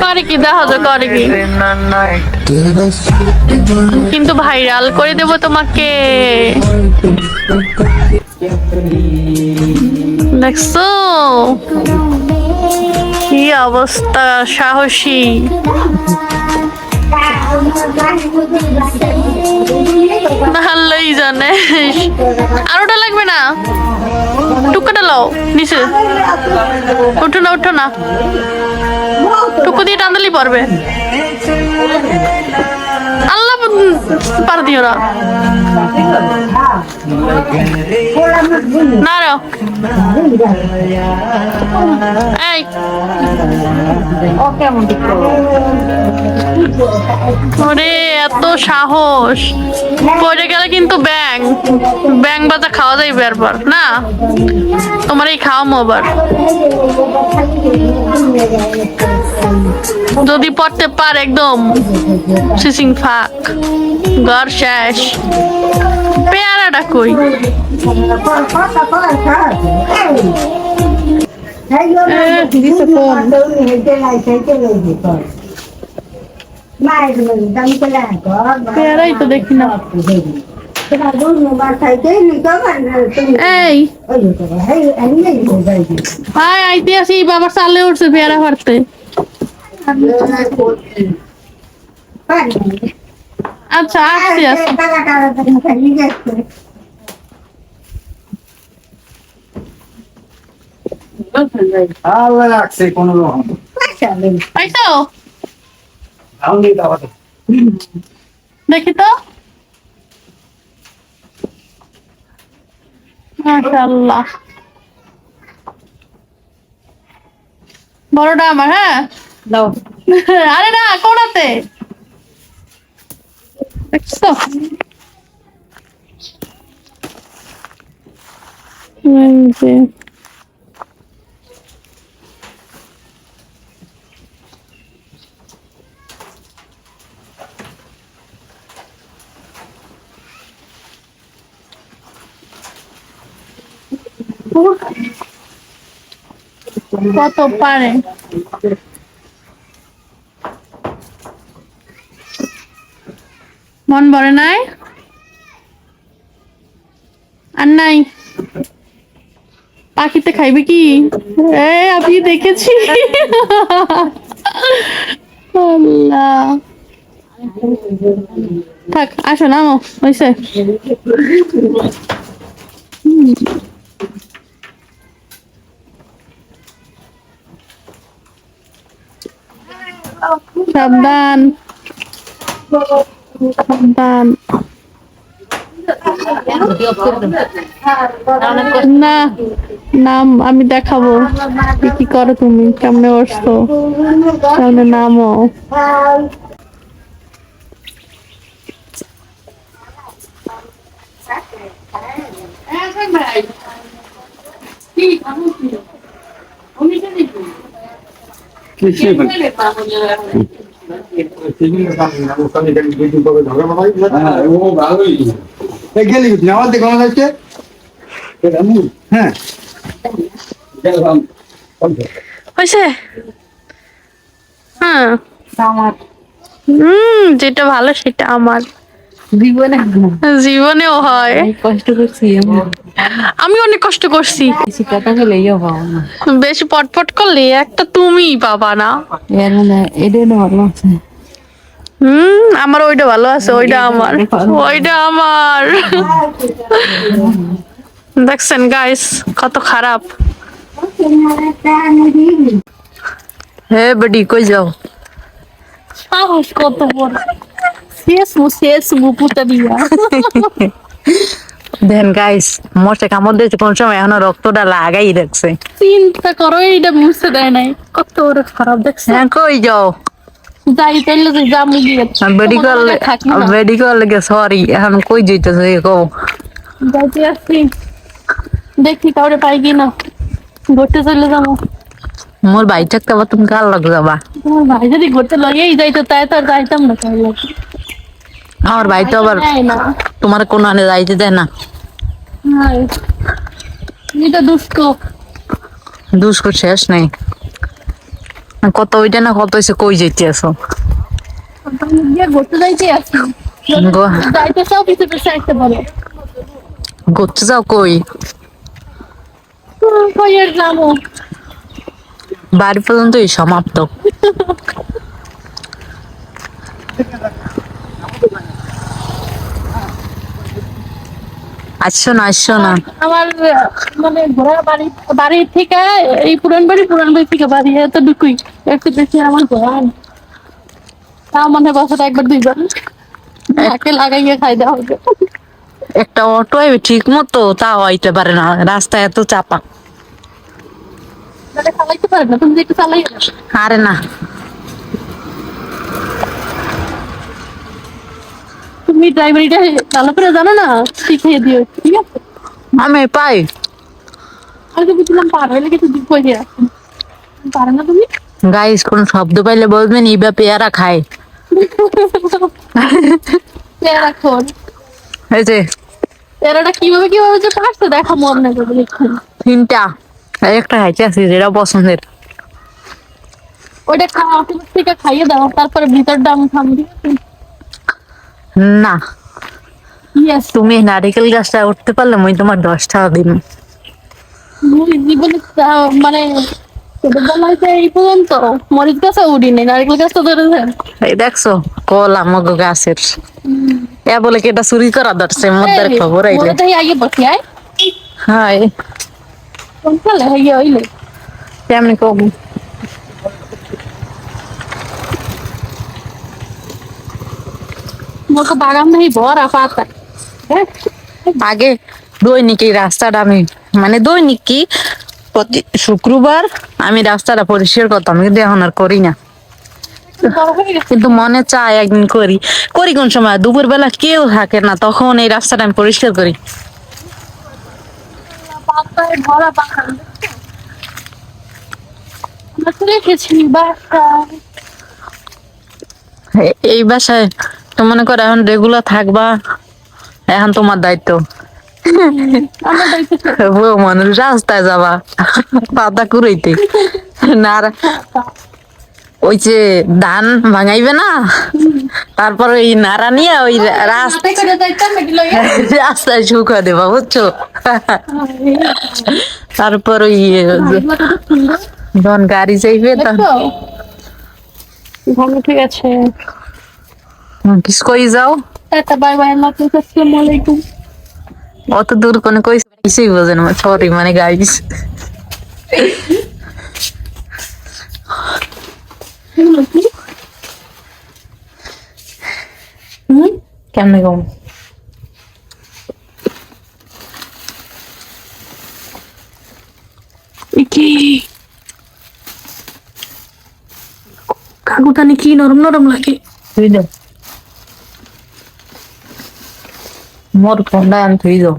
করে কি দেখা যায় করে কি। কিন্তু ভাইরাল করে দেব তোমাকে। দেখছ? কি অবস্থা, সাহসী। ভালোই জানে। আরোটা লাগবে না? টুকাটা লও, নিচে। উঠো না উঠো না। টুকু দিয়ে টান্দালি আল্লাহ পার না। না রে। এই। ওরে, এত সাহস। পড়ে গেলে কিন্তু ব্যাং। ব্যাং বাজা খাওয়া যাইবে এরপর না? তোমার এই খাওয়া আবার। যদি পড়তে পার একদম সিসিং ফাক ঘর শেষ পেয়ারাটা কই পেয়ারাই তো দেখি না এই আইতে আসি বাবার সালে উঠছে পেয়ারা ফাড়তে আচ্ছা আসছি রকম। ধান দেখি তো। মাশাআল্লাহ। বড়টা আমার হ্যাঁ? দাও আরে না কোনাতে দেখছ এই যে কত পারে মন ভরে নাই? আর নাই? পাখিতে খাইবে কি? আমি দেখেছি। থাক, আসো, নামো হয়েছে সাবধান। না নাম আমি দেখাবো। কি কি করো তুমি? কেমনে বসছো? কেমনে নামো? এই গেলি কোথায়? আমার আমার কাছে হ্যাঁ হয়েছে? হ্যাঁ। হম যেটা ভালো সেটা আমার। জীবনে জীবনেও হয়। কষ্ট করছি আমি। অনেক কষ্ট করছি। বেশি পটপট করলে একটা তুমি পাবা না। এর মানে এটা ভালো আছে। হুম আমার ওইটা ভালো আছে ওইটা আমার। ওইটা আমার। দেখছেন গাইস কত খারাপ। হে বডি কই যাও? সাহস কত বড়। শেষ মু শেষ মু পুতা দিয়া। দেন গাইস মশে কামড় দিয়েছে কোন সময় এখনও রক্তটা লাগাই রাখছে চিন্তা করো এইটা মুছে দেয় নাই। কত বড় খারাপ দেখছে? হ্যাঁ কই যাও? যাই তাইলে যে জামু গিয়ে বেডি করলে থাকি না বেডি করলে সরি এখন কই যাইতেছে কও যাইতে আসছি দেখি কাউরে পাই কি না ঘুরতে চলে যাব মোর ভাই থাকতে আবার তুমি কার লগ যাবা তোমার ভাই যদি ঘুরতে লগেই যাইতো তাই তো আর যাইতাম না তাহলে আমার ভাই তো আবার নেয় না তোমার কোন আনে যাইতে দেয় না হাই এটা দুষ্ট দুষ্কর শেষ নাই কত ওইটা না কত হয়েছে কই যেতে আসো ঘুরতে যাও কই? বাড়ি পর্যন্তই সমাপ্ত। আসছো না আসছো না? আমার মানে ঘোড়া বাড়ি বাড়ির থেকে এই পুরান বাড়ি পুরান বাড়ি থেকে বাড়ি এত দুকুই। একটু বেশি আমার ঘোড়া তাও মনে বছর একবার দুইবার। একে লাগাইয়ে খাই দেওয়া হবে। একটা অটো ঠিক মতো তাও আইতে পারে না রাস্তা এত চাপা। তাহলে চালাইতে পারে না তুমি একটু চালাই আরে না। তুমি ড্রাইভারিটা ভালো করে জানো না শিখিয়ে দিও ঠিক আছে? আমি পাই। আমি তো বুঝলাম কিছু করে রাখুন পারে না তুমি? গাইস কোন শব্দ পাইলে বলবেন ইবা পেয়ারা খায়। পেয়ারা এই যে পেয়ারাটা কীভাবে কীভাবে যে পারছে দেখো মনে করে দেখুন তিনটা। একটা খাইতে আছি যেটা পছন্দের। ওটা খাওয়া থেকে খাইয়ে দাও তারপরে ভিতর দাম থামবি না। তুমি নারিকেল গাছটা উঠতে পারলে আমি তোমার দশ টাকা দিন জীবনে মানে এই পর্যন্ত। মরিচ গাছে নারকেল তো ধরেছেন এই দেখছ কল আমাকে গাছের। এ বলে কি এটা চুরি করা ধরছে মধ্যের খবর আইলে আগে বসি আয়। হাই কোন সালে হইয়ে হইলে। কম মোর বাগান নেই ভরা পাতা। হ্যাঁ আগে দৈনিক এই রাস্তাটা আমি মানে দৈনিক কি প্রতি শুক্রবার আমি রাস্তাটা পরিষ্কার করতাম, কিন্তু এখন আর করি না। কিন্তু মনে চায় একদিন করি। করি কোন সময়? দুপুর বেলা কেউ থাকে না, তখন এই রাস্তাটা আমি পরিষ্কার করি। এই বাসায় তো মনে করো এখন রেগুলার থাকবা। এখন তোমার দায়িত্ব। মানুষ রাস্তায় যাবা। পাতা কুড়াইতে। না ওই যে ধান ভাঙাইবে না? তারপর ওই নাড়া নিয়ে ওই রাস্তায় শুকা দেবা বুঝছ? তারপর ওই যখন গাড়ি তখন দেখো। ঠিক আছে। কই যাও? টাটা বাই বাই আল্লাহ হাফেজ আসসালামু আলাইকুম। অত দূর কোনে কই কিছুই বোঝে না সরি মানে গাইস কেমনে কম কাকুটানি কি নরম নরম লাগে? তুই দে মোর ফোনটা আন তুই দাও